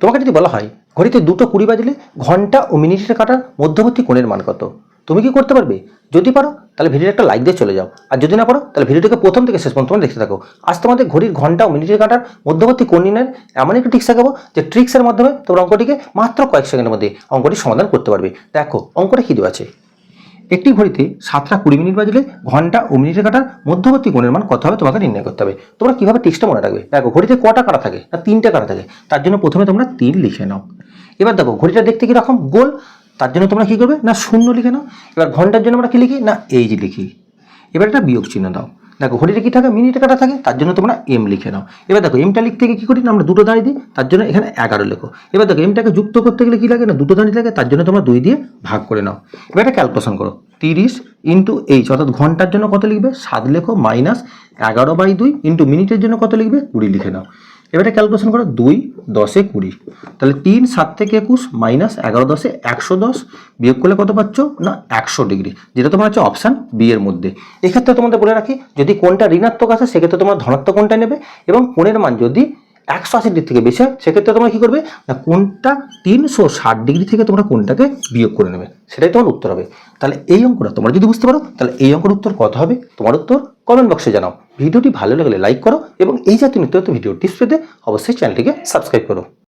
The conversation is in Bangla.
তোমাকে যদি বলা হয়, ঘড়িতে দুটো কুড়ি বাজলে ঘণ্টা ও মিনিটের কাটার মধ্যবর্তী কোণের মান কত? তুমি কি করতে পারবে? যদি পারো, তাহলে ভিডিওর একটা লাইক দিয়ে চলে যাও। আর যদি না পারো, তাহলে ভিডিওটাকে প্রথম থেকে শেষ পর্যন্ত দেখতে থাকো। আজ তোমাদের ঘড়ির ঘণ্টা ও মিনিটের কাটার মধ্যবর্তী কোণ নির্ণয়ের এমন একটি ট্রিক্স দেখাবো যে ট্রিক্সের মাধ্যমে তোমরা অঙ্কটিকে মাত্র কয়েক সেকেন্ডের মধ্যে অঙ্কটি সমাধান করতে পারবে। দেখো, অঙ্কটা কী দেওয়া আছে? একটি ঘড়িতে সাতটা কুড়ি মিনিট বাজলে ঘণ্টা ও মিনিটের কাটার মধ্যবর্তী কোণের মান কত হবে তোমাকে নির্ণয় করতে হবে। তোমরা কীভাবে টেক্সটটা মনে রাখবে? দেখো, ঘড়িতে কটা কাটা থাকে? না, তিনটা কাটা থাকে? তার জন্য প্রথমে তোমরা তিন লিখে নাও। এবার দেখো, ঘড়িটা দেখতে কীরকম? গোল। তার জন্য তোমরা কী করবে? না, শূন্য লিখে নাও। এবার ঘণ্টার জন্য আমরা কী লিখি? না এইজ লিখি। এবার একটা বিয়োগ চিহ্ন দাও। দেখো, ঘড়িতে কী থাকে? মিনিটে কাটা থাকে, তার জন্য তোমরা এম লিখে নাও। এবার দেখো এমটা লিখতে গিয়ে কী করি না, আমরা দুটো দাঁড়িয়ে দিই, তার জন্য এখানে এগারো লেখো। এবার দেখো এমটাকে যুক্ত করতে গেলে কী লাগে না, দুটো দাঁড়িয়ে লাগে তার জন্য তোমরা দুই দিয়ে ভাগ করে নাও। এবার একটা ক্যালকুলেশন করো, তিরিশ ইন্টু এইচ অর্থাৎ ঘণ্টার জন্য কত লিখবে? সাত লেখো মাইনাস এগারো বাই দুই ইন্টু মিনিটের জন্য কত লিখবে? কুড়ি লিখে নাও। এবারে ক্যালকুলেশন করো, দুই দশে কুড়ি। তাহলে তিন, সাত থেকে একুশ, মাইনাস এগারো দশে একশো দশ, বিয়োগ করলে কত পাচ্ছ? না, একশো ডিগ্রি। যেটা তোমার হচ্ছে অপশান বি এর মধ্যে। এক্ষেত্রে তোমাদের বলে রাখি, যদি কোনটা ঋণাত্মক আসে, সেক্ষেত্রে তোমার ধনাত্মক কোনটা নেবে এবং কোণের মান যদি একশো আশি ডিগ্রি থেকে বেশি হয়, সেক্ষেত্রে তোমরা কী করবে? না কোনটা তিনশো ষাট ডিগ্রি থেকে তোমরা কোনটাকে বিয়োগ করে নেবে। সেটাই তোমার উত্তর হবে। তাহলে এই অঙ্কটা তোমরা যদি বুঝতে পারো, তাহলে এই অঙ্কের উত্তর কত হবে? তোমার উত্তর কমেন্ট বক্সে জানাও। ভিডিওটি ভালো লাগলে লাইক করো এবং এই জাতীয় নিত্য ভিডিও পেতে অবশ্যই চ্যানেলটিকে সাবস্ক্রাইব করো।